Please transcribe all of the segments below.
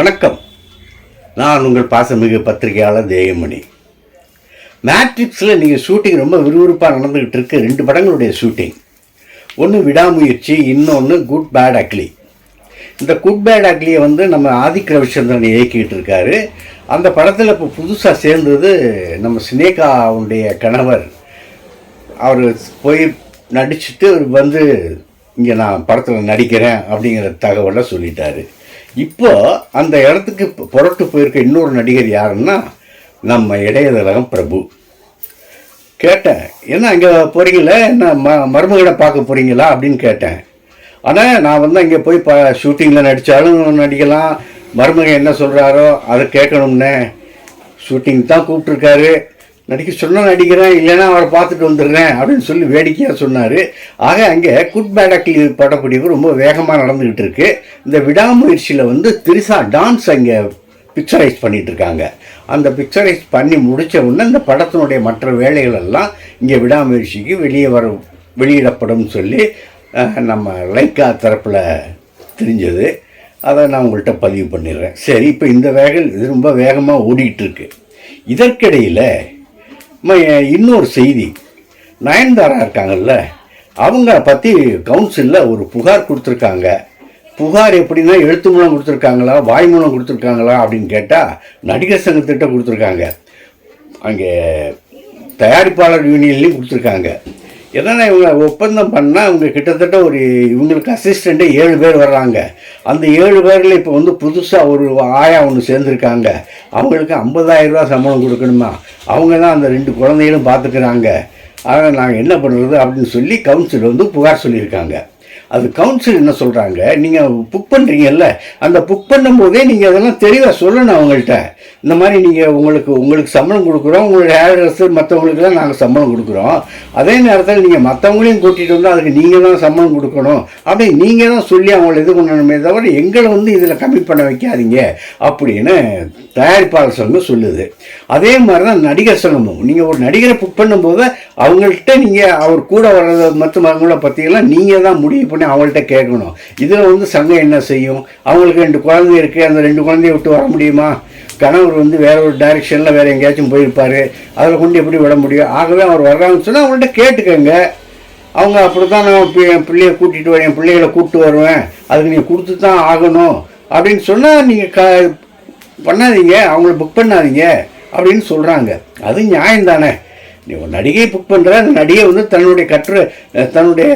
வணக்கம். நான் உங்கள் பாசமிகு பத்திரிகையாளர் தேயமணி மேட்ரிக்ஸில் நீங்கள் ஷூட்டிங் ரொம்ப விறுவிறுப்பாக நடந்துக்கிட்டு இருக்கு. ரெண்டு படங்களுடைய ஷூட்டிங். ஒன்று விடாமுயற்சி இன்னொன்று குட் பேட் அக்லி. இந்த குட் பேட் அக்லியை வந்து நம்ம ஆதிக் ரவிச்சந்திரன் இயக்கிட்டு இருக்காரு. அந்த படத்தில் இப்போ புதுசாக சேர்ந்தது நம்ம சினேகாவுடைய கணவர். அவர் போய் நடிச்சுட்டு அவர் வந்து இங்கே நான் படத்தில் நடிக்கிறேன் அப்படிங்கிற தகவலை சொல்லிட்டாரு. இப்போ அந்த இடத்துக்கு புரட்டு போயிருக்க இன்னொரு நடிகர் யாருன்னா நம்ம இடையதலகம் பிரபு. கேட்டேன் என்ன அங்கே போகிறீங்களே என்ன ம மருமகனை பார்க்க போகிறீங்களா அப்படின்னு கேட்டேன். ஆனால் நான் வந்து அங்கே போய் ப ஷூட்டிங்கில் நடித்தாலும் நடிக்கலாம். மருமகன் என்ன சொல்கிறாரோ அதை கேட்கணும்னே. ஷூட்டிங் தான் கூப்பிட்ருக்காரு நடிக்க சொன்னால் நடிக்கிறேன் இல்லைன்னா அவரை பார்த்துட்டு வந்துடுறேன் அப்படின்னு சொல்லி வேடிக்கையாக சொன்னார். ஆக அங்கே குட் பேடக்லி படப்பிடிப்பு ரொம்ப வேகமாக நடந்துக்கிட்டு இருக்கு. இந்த விடாமுயற்சியில் வந்து திரிசா டான்ஸ் அங்கே பிக்சரைஸ் பண்ணிகிட்டு இருக்காங்க. அந்த பிக்சரைஸ் பண்ணி முடித்த உடனே இந்த படத்தினுடைய மற்ற வேலைகள் எல்லாம் இங்கே விடாமுயற்சிக்கு வெளியே வர வெளியிடப்படும் சொல்லி நம்ம லைக்கா தரப்பில் தெரிஞ்சது. அதை நான் உங்கள்கிட்ட பதிவு பண்ணிடுறேன். சரி இப்போ இந்த வேகல் இது ரொம்ப வேகமாக ஓடிக்கிட்டு இருக்கு. இதற்கிடையில் இன்னொரு செய்தி. நயன்தாரா இருக்காங்கல்ல அவங்க பற்றி கவுன்சிலில் ஒரு புகார் கொடுத்துருக்காங்க. புகார் எப்படின்னா எழுத்து மூலம் கொடுத்துருக்காங்களா வாய் மூலம் கொடுத்துருக்காங்களா அப்படின்னு கேட்டால் நடிகர் சங்கத்திட்ட கொடுத்துருக்காங்க. அங்கே தயாரிப்பாளர் யூனியன்லேயும் கொடுத்துருக்காங்க. என்னென்னா இவங்க ஒப்பந்தம் பண்ணால் இவங்க கிட்டத்தட்ட ஒரு இவங்களுக்கு அசிஸ்டண்ட்டே ஏழு பேர் வர்றாங்க. அந்த ஏழு பேரில் இப்போ வந்து புதுசாக ஒரு ஆயா ஒன்று சேர்ந்துருக்காங்க. அவங்களுக்கு 50000 ரூபா சம்பளம் கொடுக்கணுமா? அவங்க தான் அந்த ரெண்டு குழந்தைகளும் பார்த்துக்கிறாங்க ஆனால் நாங்கள் என்ன பண்ணுறது அப்படின்னு சொல்லி கவுன்சில் வந்து புகார் சொல்லியிருக்காங்க. அது கவுன்சில் என்ன சொல்கிறாங்க நீங்கள் புக் பண்ணுறீங்கல்ல அந்த புக் பண்ணும்போதே நீங்கள் அதெல்லாம் தெளிவாக சொல்லணும் அவங்கள்ட்ட. இந்த மாதிரி நீங்கள் உங்களுக்கு உங்களுக்கு சம்பளம் கொடுக்குறோம் உங்களுடைய ஹேர்ட்ரெஸ்ஸு மற்றவங்களுக்குலாம் நாங்கள் சம்பளம் கொடுக்குறோம். அதே நேரத்தில் நீங்கள் மற்றவங்களையும் கூட்டிகிட்டு வந்தால் அதுக்கு நீங்கள் தான் சம்பளம் கொடுக்கணும். அப்படி நீங்கள் தான் சொல்லி அவங்கள இது பண்ணணுமே தவிர எங்களை வந்து இதில் கம்மி பண்ண வைக்காதீங்க அப்படின்னு தயாரிப்பாளர் சங்கம் சொல்லுது. அதே மாதிரி தான் நடிகர் சங்கமும். நீங்கள் ஒரு நடிகரை புக் பண்ணும்போது அவங்கள்ட்ட நீங்கள் அவர் கூட வர்றத மற்ற மரங்களை பற்றியெல்லாம் நீங்கள் தான் முடிவு பண்ணி அவங்கள்ட்ட கேட்கணும். இதில் வந்து சங்கம் என்ன செய்யும்? அவங்களுக்கு ரெண்டு குழந்தை இருக்குது அந்த ரெண்டு குழந்தைய விட்டு வர முடியுமா? கணவர் வந்து வேற ஒரு டைரெக்ஷனில் வேறு எங்கேயாச்சும் போயிருப்பார். அதில் கொண்டு எப்படி விட முடியும்? ஆகவே அவர் வர்றாங்கன்னு சொன்னால் அவங்கள்ட்ட கேட்டுக்கங்க. அவங்க அப்படி தான் நான் பி- என் பிள்ளைய கூட்டிகிட்டு வரேன் என் பிள்ளைகளை கூப்பிட்டு வருவேன். அதுக்கு நீங்கள் கொடுத்து தான் ஆகணும். அப்படின்னு சொன்னால் நீங்கள் க பண்ணாதீங்க. அவங்கள புக் பண்ணாதீங்க. அப்படின்னு சொல்கிறாங்க அது நியாயம் தானே நீ ஒரு நடிகை புக் பண்ணுற அந்த நடிகை வந்து தன்னுடைய கற்று தன்னுடைய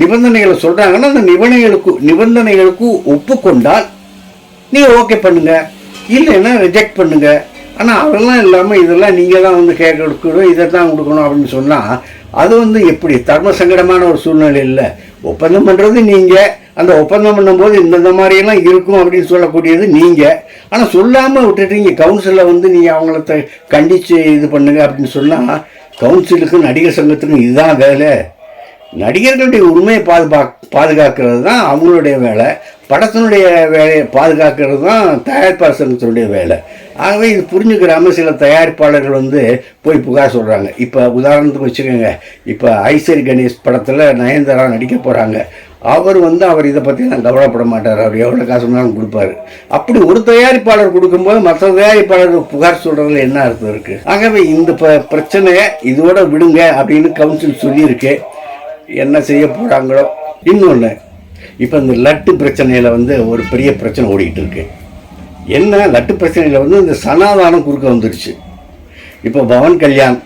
நிபந்தனைகளை சொல்கிறாங்கன்னா அந்த நிபந்தனைகளுக்கு நிபந்தனைகளுக்கு ஒப்புக்கொண்டால் நீங்கள் ஓகே பண்ணுங்க. இல்லைன்னா ரிஜெக்ட் பண்ணுங்க. ஆனால் அதெல்லாம் இல்லாமல் இதெல்லாம் நீங்கள் தான் வந்து கேட்க கொடுக்கணும் இதை தான் கொடுக்கணும் அப்படின்னு சொன்னால் அது வந்து எப்படி தர்ம சங்கடமான ஒரு சூழ்நிலை இல்லை. ஒப்பந்தம் பண்ணுறது நீங்கள் அந்த ஒப்பந்தம் பண்ணும்போது இந்தந்த மாதிரியெல்லாம் இருக்கும் அப்படின்னு சொல்லக்கூடியது நீங்கள் ஆனால் சொல்லாமல் விட்டுட்டீங்க. கவுன்சிலில் வந்து நீங்கள் அவங்கள த- கண்டித்து இது பண்ணுங்க அப்படின்னு சொன்னால் கவுன்சிலுக்கும் நடிகர் சங்கத்துக்கும் இதுதான் வேலை. நடிகர்களுடைய உண்மையை பாதுகா பாதுகாக்கிறது தான் அவங்களுடைய வேலை. படத்தினுடைய வேலையை பாதுகாக்கிறது தான் தயாரிப்பாளர் சங்கத்தினுடைய வேலை. ஆகவே இது புரிஞ்சுக்கிறாமல் சில தயாரிப்பாளர்கள் வந்து போய் புகார் சொல்கிறாங்க இப்போ உதாரணத்துக்கு வச்சுக்கோங்க. இப்போ ஐஸ்வர் கணேஷ் படத்தில் நயன்தாரா நடிக்க போகிறாங்க அவர் வந்து அவர் இதை பற்றி நான் கவலைப்பட மாட்டார். அவர் எவ்வளோ காசு வேணாலும் கொடுப்பாரு. அப்படி ஒரு தயாரிப்பாளர் கொடுக்கும்போது மற்ற தயாரிப்பாளர் புகார் சொல்கிறதுல என்ன அர்த்தம் இருக்குது ஆகவே இந்த ப பிரச்சனையை இதோட விடுங்க அப்படின்னு கவுன்சில் சொல்லியிருக்கு. என்ன செய்ய போகிறாங்களோ இன்னொன்று இப்போ இந்த லட்டு பிரச்சனையில் வந்து ஒரு பெரிய பிரச்சனை ஓடிக்கிட்டு இருக்கு. என்ன? லட்டு பிரச்சனையில் வந்து இந்த சனாதானம் குறுக்க வந்துருச்சு. இப்போ பவன் கல்யாண்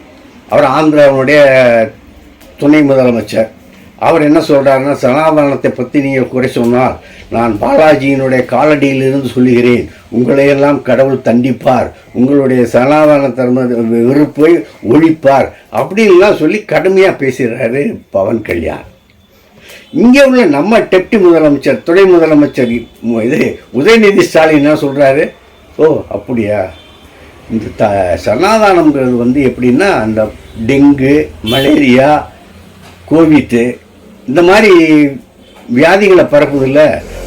அவர் ஆந்திராவுடைய துணை முதலமைச்சர் அவர் என்ன சொல்கிறாருன்னா சனாதனத்தை பற்றி நீங்கள் குறை சொன்னால் நான் பாலாஜியினுடைய காலடியிலிருந்து சொல்லுகிறேன். உங்களையெல்லாம் கடவுள் தண்டிப்பார். உங்களுடைய சனாதன தர்ம வெறுப்பை ஒழிப்பார். அப்படின்லாம் சொல்லி கடுமையாக பேசுகிறாரு பவன் கல்யாண். இங்கே உள்ள நம்ம டெப்டி முதலமைச்சர் துணை முதலமைச்சர் இது உதயநிதி ஸ்டாலின் என்ன சொல்கிறாரு ஓ அப்படியா. இந்த த சனாதானங்கிறது வந்து எப்படின்னா அந்த டெங்கு மலேரியா கோவிட்டு இந்த மாதிரி வியாதிகளை பரப்புதில்ல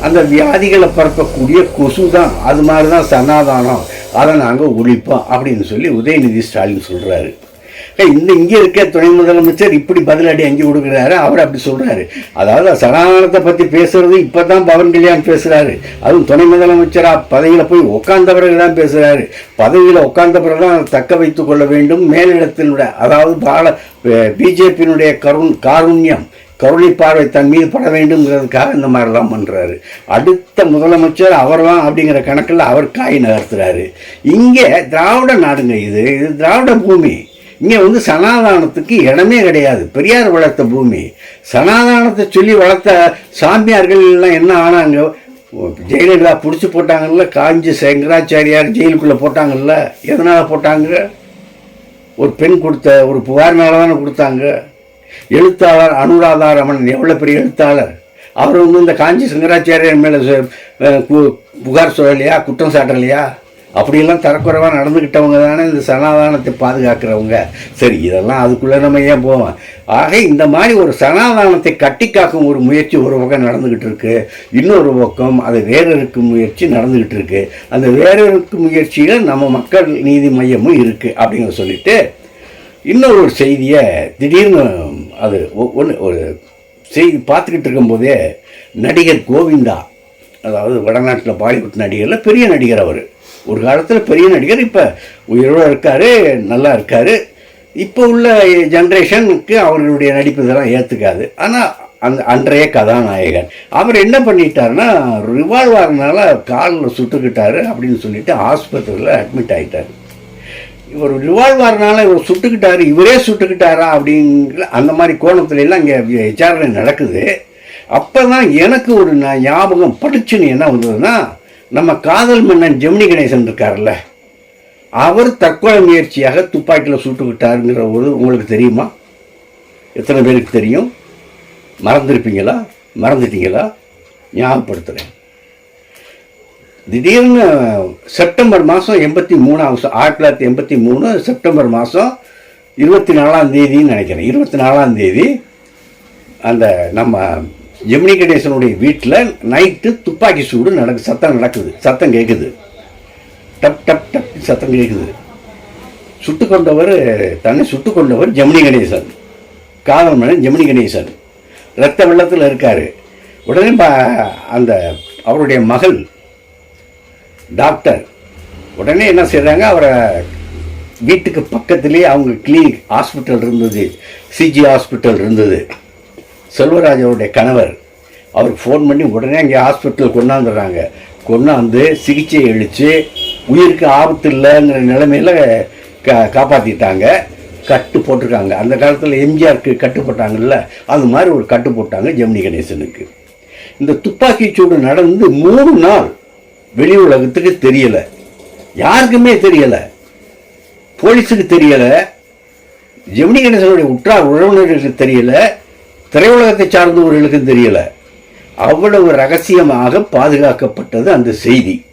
அந்த வியாதிகளை பரப்பக்கூடிய கொசு தான். அது மாதிரி தான் சனாதானம். அதை நாங்கள் ஒழிப்போம் அப்படின்னு சொல்லி உதயநிதி ஸ்டாலின் சொல்கிறாரு ஏய், இந்த இங்கே இருக்க துணை முதலமைச்சர் இப்படி பதிலடி அங்கே கொடுக்குறாரு. அவர் அப்படி சொல்கிறாரு அதாவது சனாதனத்தை பற்றி பேசுறது இப்போ தான் பவன் கல்யாண் பேசுகிறாரு அதுவும் துணை முதலமைச்சராக பதவியில் போய் உட்கார்ந்த பிறகு தான் பேசுகிறாரு பதவியில் உட்கார்ந்த பிறகு தான் தக்க வைத்துக் கொள்ள வேண்டும். மேலிடத்தினுடைய அதாவது பால பிஜேபியினுடைய கருண் காருண்யம் கருணை பார்வை தன் மீது பட வேண்டும்ங்கிறதுக்காக இந்த மாதிரிலாம் பண்ணுறாரு அடுத்த முதலமைச்சர் அவர் தான் அப்படிங்கிற கணக்கில் அவர் காய் நகர்த்துறாரு. இங்கே திராவிட நாடுங்க இது இது திராவிட பூமி. இங்கே வந்து சனாதானத்துக்கு இடமே கிடையாது. பெரியார் வளர்த்த பூமி. சனாதானத்தை சொல்லி வளர்த்த சாமியார்கள் எல்லாம் என்ன ஆனாங்க? ஜெயலலிதா பிடிச்சி போட்டாங்கல்ல காஞ்சி சங்கராச்சாரியார் ஜெயிலுக்குள்ளே போட்டாங்கல்ல எதனால் போட்டாங்க? ஒரு பெண் கொடுத்த ஒரு புகார்னால தானே கொடுத்தாங்க? எழுத்தாளர் அனுராதா ரமணன் எவ்வளோ பெரிய எழுத்தாளர்? அவர் வந்து இந்த காஞ்சி சங்கராச்சாரியர் மேலே புகார் சொல்லலையா? குற்றம் சாட்டலையா? அப்படியெல்லாம் தரக்குறைவாக நடந்துக்கிட்டவங்க தானே இந்த சனாதானத்தை பாதுகாக்கிறவங்க. சரி இதெல்லாம் அதுக்குள்ளே நம்ம ஏன் போவோம்? ஆக இந்த மாதிரி ஒரு சனாதானத்தை கட்டி காக்கும் ஒரு முயற்சி ஒரு பக்கம் நடந்துக்கிட்டு இருக்கு. இன்னொரு பக்கம் அது வேற இருக்கும் முயற்சி நடந்துக்கிட்டு இருக்கு. அந்த வேற இருக்கும் முயற்சியில் நம்ம மக்கள் நீதி மையமும் இருக்குது அப்படிங்கிற சொல்லிட்டு இன்னொரு செய்தியை திடீர்னு அது ஒன்று ஒரு செய்தி பார்த்துக்கிட்டு இருக்கும்போதே நடிகர் கோவிந்தா அதாவது வடநாட்டில் பாலிவுட் நடிகரில் பெரிய நடிகர் அவர். ஒரு காலத்தில் பெரிய நடிகர் இப்போ உயிரோடு இருக்கார் நல்லா இருக்கார். இப்போ உள்ள ஜென்ரேஷனுக்கு அவர்களுடைய நடிப்பு இதெல்லாம் ஏற்றுக்காது ஆனால் அந்த அன்றைய கதாநாயகன் அவர் என்ன பண்ணிட்டாருன்னா ரிவால்வர்னால காலில் சுட்டுக்கிட்டாரு அப்படின்னு சொல்லிட்டு ஆஸ்பத்திரியில் அட்மிட் ஆகிட்டார் இவர் ரிவால்வர்னால இவர் சுட்டுக்கிட்டாரு இவரே சுட்டுக்கிட்டாரா அப்படிங்கிற அந்த மாதிரி கோணத்துல எல்லாம் இங்கே விசாரணை நடக்குது. அப்போ தான் எனக்கு ஒரு நான் ஞாபகம் படிச்சுன்னு என்ன வந்ததுன்னா நம்ம காதல் மன்னன் ஜெமினி கணேசன் இருக்கார்ல அவர் தற்கொலை முயற்சியாக துப்பாக்கியில் சுட்டுக்கிட்டாருங்கிற ஒரு உங்களுக்கு தெரியுமா? எத்தனை பேருக்கு தெரியும்? மறந்துருப்பீங்களா? மறந்துட்டீங்களா? ஞாபகப்படுத்துகிறேன் திடீர்னு செப்டம்பர் மாதம் எண்பத்தி மூணாவது ஆயிரத்தி தொள்ளாயிரத்தி எண்பத்தி மூணு செப்டம்பர் மாதம் இருபத்தி நாலாம் தேதின்னு நினைக்கிறேன். இருபத்தி நாலாம் தேதி அந்த நம்ம ஜெமினி கணேசனுடைய வீட்டில் நைட்டு துப்பாக்கி சூடு நடக்கு சத்தம் நடக்குது. சத்தம் கேட்குது டப் டப் டப் சத்தம் கேட்குது சுட்டு கொண்டவர் தன்னை சுட்டு கொண்டவர் ஜெமினி கணேசன். காதல் மன்னன் ஜெமினி கணேசன். ரத்த வெள்ளத்தில் இருக்கார். உடனே அந்த அவருடைய மகள் டாக்டர். உடனே என்ன செய்கிறாங்க அவரை வீட்டுக்கு பக்கத்துலேயே அவங்க கிளினிக் ஹாஸ்பிட்டல் இருந்தது. சிஜி ஹாஸ்பிட்டல் இருந்தது. செல்வராஜாவுடைய கணவர் அவர் ஃபோன் பண்ணி உடனே அங்கே ஹாஸ்பிட்டல் கொண்டாந்துடுறாங்க. கொண்டாந்து சிகிச்சை அளித்து உயிருக்கு ஆபத்து இல்லைங்கிற நிலைமையில் கா காப்பாற்றிட்டாங்க கட்டு போட்டிருக்காங்க. அந்த காலத்தில் எம்ஜிஆருக்கு கட்டு போட்டாங்கல்ல அது மாதிரி ஒரு கட்டு போட்டாங்க ஜெமினி கணேசனுக்கு. இந்த துப்பாக்கி சூடு நடந்து மூணு நாள் வெளி உலகத்துக்கு தெரியலை. யாருக்குமே தெரியலை. போலீஸுக்கு தெரியலை. ஜெமினி கணேசனுடைய உற்றார் உறவினர்களுக்கு தெரியலை. திரையுலகத்தை சார்ந்தவர்களுக்கும் தெரியலை. அவ்வளவு ரகசியமாக பாதுகாக்கப்பட்டது அந்த செய்தி.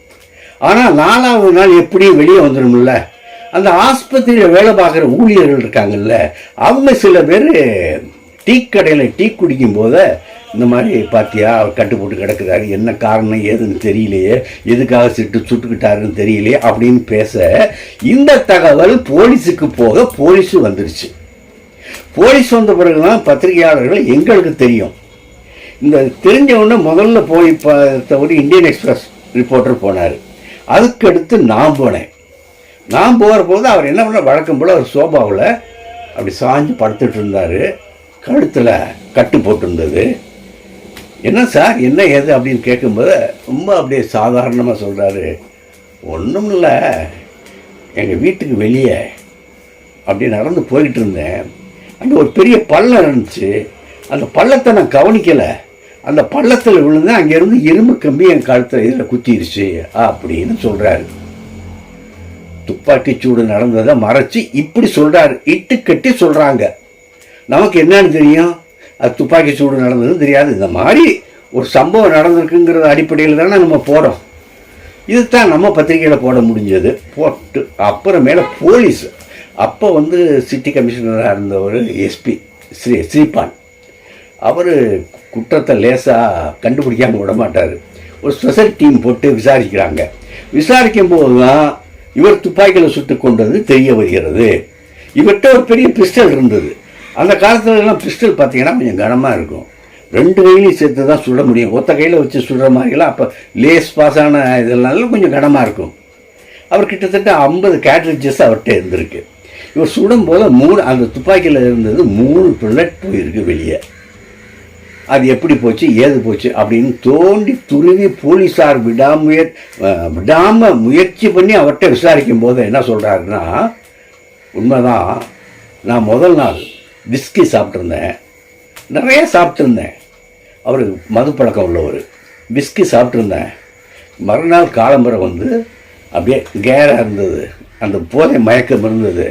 ஆனால் நாலாவது நாள் எப்படியும் வெளியே வந்துடும்ல அந்த ஆஸ்பத்திரியில் வேலை பார்க்குற ஊழியர்கள் இருக்காங்கல்ல. அவங்க சில பேர் டீ கடையில் டீ குடிக்கும் போது இந்த மாதிரி பார்த்தியா அவர் கட்டு போட்டு கிடக்குறாரு. என்ன காரணம் ஏதுன்னு தெரியலையே. எதுக்காக சுட்டு சுட்டுக்கிட்டாருன்னு தெரியலையே அப்படின்னு பேச இந்த தகவல் போலீஸுக்கு போக போலீஸு வந்துடுச்சு போலீஸ் வந்த பிறகுதான் பத்திரிகையாளர்கள் எங்களுக்கு தெரியும். இந்த தெரிஞ்சவுடனே முதல்ல போய் ஒரு இந்தியன் எக்ஸ்பிரஸ் ரிப்போர்ட்டர் போனார். அதுக்கடுத்து நான் போனேன். நான் போகிற போது அவர் என்ன பண்ண வழக்கம் போல் அவர் சோபாவில் அப்படி சாஞ்சு படுத்துட்டு இருந்தார். கழுத்தில் கட்டு போட்டிருந்தது. என்ன சார் என்ன ஏது அப்படின்னு கேட்கும்போது ரொம்ப அப்படியே சாதாரணமாக சொல்கிறாரு ஒன்றும் இல்லை. எங்கள் வீட்டுக்கு வெளியே அப்படி நடந்து போய்கிட்டு இருந்தேன். அங்கே ஒரு பெரிய பள்ளம் இருந்துச்சு. அந்த பள்ளத்தை நான் கவனிக்கலை. அந்த பள்ளத்தில் விழுந்தேன். அங்கேருந்து இரும்பு கம்பி என் கழுத்தில் இதில் குத்திருச்சு அப்படின்னு சொல்கிறாரு துப்பாக்கி சூடு நடந்ததை மறைச்சி இப்படி சொல்கிறாரு இட்டு கட்டி சொல்கிறாங்க நமக்கு என்னன்னு தெரியும்? அது துப்பாக்கி சூடு நடந்ததுன்னு தெரியாது. இந்த மாதிரி ஒரு சம்பவம் நடந்திருக்குங்கிறது அடிப்படையில் தானே நம்ம போகிறோம் இதுதான் நம்ம பத்திரிக்கையில் போட முடிஞ்சது. போட்டு அப்புறமேல போலீஸ். அப்போ வந்து சிட்டி கமிஷனராக இருந்தவர் எஸ்பி ஸ்ரீ ஸ்ரீபான் அவர் குற்றத்தை லேசாக கண்டுபிடிக்காமல் விட மாட்டார். ஒரு ஸ்பெஷல் டீம் போட்டு விசாரிக்கிறாங்க. விசாரிக்கும் போது தான் இவர் துப்பாக்கியில் சுட்டு கொண்டது தெரிய வருகிறது. இவர்கிட்ட ஒரு பெரிய பிஸ்டல் இருந்தது. அந்த காலத்துலலாம் பிஸ்டல் பார்த்தீங்கன்னா கொஞ்சம் கனமாக இருக்கும். ரெண்டு கையிலையும் சேர்த்து தான் சுட முடியும். ஒத்த கையில் வச்சு சுடுற மாதிரிலாம் அப்போ லேஸ் பாஸான இதெல்லாம் கொஞ்சம் கனமாக இருக்கும். அவர் கிட்டத்தட்ட ஐம்பது கேட்ரிட்ஜஸ் அவர்கிட்ட இருந்திருக்கு. இவர் சுடும் போது மூணு அந்த துப்பாக்கியில் இருந்தது மூணு புல்லட் போயிருக்கு வெளியே. அது எப்படி போச்சு ஏது போச்சு அப்படின்னு தோண்டி துருவி போலீஸார் விடாமுயற் விடாமல் முயற்சி பண்ணி அவர்கிட்ட விசாரிக்கும் போது என்ன சொல்கிறாருன்னா உண்மைதான் நான் முதல் நாள் விஸ்கி சாப்பிட்ருந்தேன் நிறைய சாப்பிட்ருந்தேன் அவர் மது பழக்கம் உள்ளவர். விஸ்கி சாப்பிட்ருந்தேன் மறுநாள் காலம்பரை வந்து அப்படியே கேராக இருந்தது. அந்த போதை மயக்கம் இருந்தது.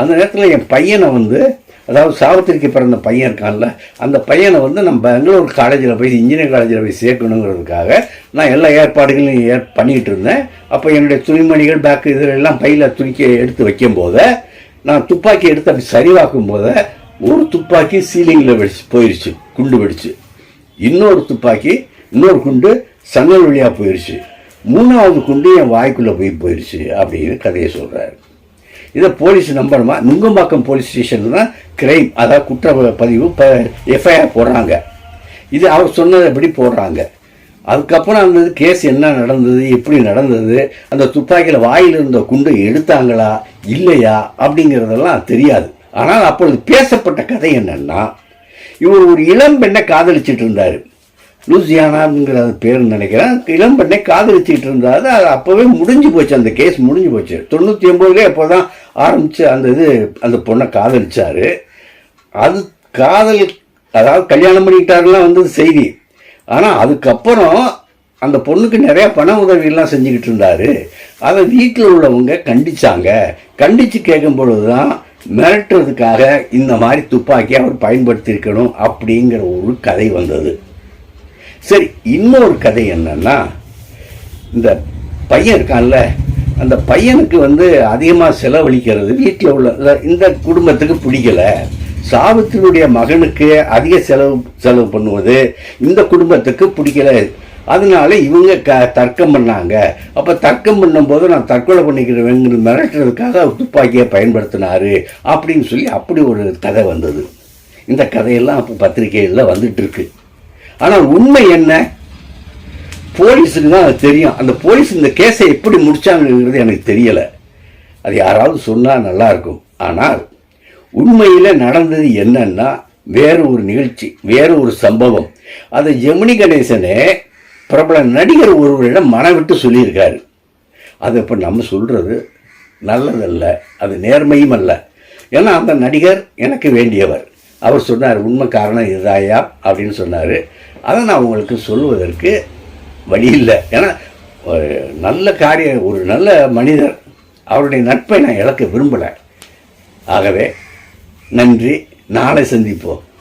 அந்த நேரத்தில் என் பையனை வந்து அதாவது சாவித்திரிக்கு பிறந்த பையன் இருக்கான்ல அந்த பையனை வந்து நம்ம பெங்களூர் காலேஜில் போய் இன்ஜினியரிங் காலேஜில் போய் சேர்க்கணுங்கிறதுக்காக நான் எல்லா ஏற்பாடுகளையும் ஏற் பண்ணிகிட்டு இருந்தேன். அப்போ என்னுடைய துணிமணிகள் பேக்கு இதெல்லாம் பையில் துணிக்க எடுத்து வைக்கும் போது நான் துப்பாக்கி எடுத்து அப்படி சரிவாக்கும் போது ஒரு துப்பாக்கி சீலிங்கில் வெடிச்சு போயிடுச்சு குண்டு வெடிச்சு. இன்னொரு துப்பாக்கி இன்னொரு குண்டு சன்னல் வழியாக போயிடுச்சு மூணாவது குண்டு என் வாய்க்குள்ளே போய் போயிடுச்சு அப்படின்னு கதையை சொல்கிறாரு இதை போலீஸ் நம்பணுமா? நுங்கம்பாக்கம் போலீஸ் ஸ்டேஷன் தான் கிரைம் அதாவது குற்ற பதிவு இப்போ எஃப்ஐஆர் போடுறாங்க. இது அவர் சொன்னதுபடி போடுறாங்க. அதுக்கப்புறம் அந்த கேஸ் என்ன நடந்தது எப்படி நடந்தது அந்த துப்பாக்கியில் வாயில் இருந்த குண்டை எடுத்தாங்களா இல்லையா அப்படிங்கிறதெல்லாம் தெரியாது. ஆனால் அப்பொழுது பேசப்பட்ட கதை என்னன்னா இவர் ஒரு இளம் பெண்ணை காதலிச்சிட்டு இருந்தார். லூசியானாங்கிற பேருன்னு பேர் நினைக்கிறேன். இளம் பெண்ணை காதலிச்சிட்டு இருந்தாரு. அது அப்போவே முடிஞ்சு போச்சு. அந்த கேஸ் முடிஞ்சு போச்சு. தொண்ணூற்றி ஒம்போதுலேயே அப்போ தான் ஆரம்பித்து அந்த இது அந்த பொண்ணை காதலிச்சார். அது காதல் அதாவது கல்யாணம் பண்ணிக்கிட்டாருலாம் வந்தது செய்தி. ஆனால் அதுக்கப்புறம் அந்த பொண்ணுக்கு நிறையா பண உதவியெல்லாம் செஞ்சுக்கிட்டு இருந்தார். அதை வீட்டில் உள்ளவங்க கண்டிச்சாங்க. கண்டித்து கேட்கும் பொழுது தான் மிரட்டுறதுக்காக இந்த மாதிரி துப்பாக்கியை அவர் பயன்படுத்தியிருக்கணும் அப்படிங்கிற ஒரு கதை வந்தது. சரி இன்னொரு கதை என்னன்னா இந்த பையன் இருக்கான்ல அந்த பையனுக்கு வந்து அதிகமாக செலவழிக்கிறது வீட்டில் உள்ள இந்த- இந்த குடும்பத்துக்கு பிடிக்கல. சாவித்திரியுடைய மகனுக்கு அதிக செலவு செலவு பண்ணுவது இந்த குடும்பத்துக்கு பிடிக்கல. அதனால இவங்க க தர்க்கம் பண்ணாங்க. அப்போ தர்க்கம் பண்ணும்போது நான் தற்கொலை பண்ணிக்கிறேங்கிற மிரட்டுறதுக்காக துப்பாக்கியை பயன்படுத்தினாரு அப்படின்னு சொல்லி அப்படி ஒரு கதை வந்தது. இந்த கதையெல்லாம் அப்போ பத்திரிகையில் வந்துட்டுருக்கு. ஆனால் உண்மை என்ன? போலீஸுக்கு தான் அது தெரியும். அந்த போலீஸ் இந்த கேஸை எப்படி முடிச்சாங்கிறது எனக்கு தெரியலை. அது யாராவது சொன்னால் நல்லாயிருக்கும் ஆனால் உண்மையில் நடந்தது என்னன்னா வேறு ஒரு நிகழ்ச்சி வேறு ஒரு சம்பவம். அதை ஜெமினி கணேசனே பிரபல நடிகர் ஒருவரிடம் மனவிட்டு சொல்லியிருக்காரு. அது இப்போ நம்ம சொல்கிறது நல்லதல்ல அது நேர்மையும் அல்ல. ஏன்னா அந்த நடிகர் எனக்கு வேண்டியவர். அவர் சொன்னார் உண்மை காரணம் இதாயா? அப்படின்னு சொன்னார். அதை நான் உங்களுக்கு சொல்வதற்கு வழி இல்லை. ஏன்னா ஒரு நல்ல காரிய ஒரு நல்ல மனிதர் அவருடைய நட்பை நான் இழக்க விரும்பலை. ஆகவே நன்றி. நாளை சந்திப்போம்.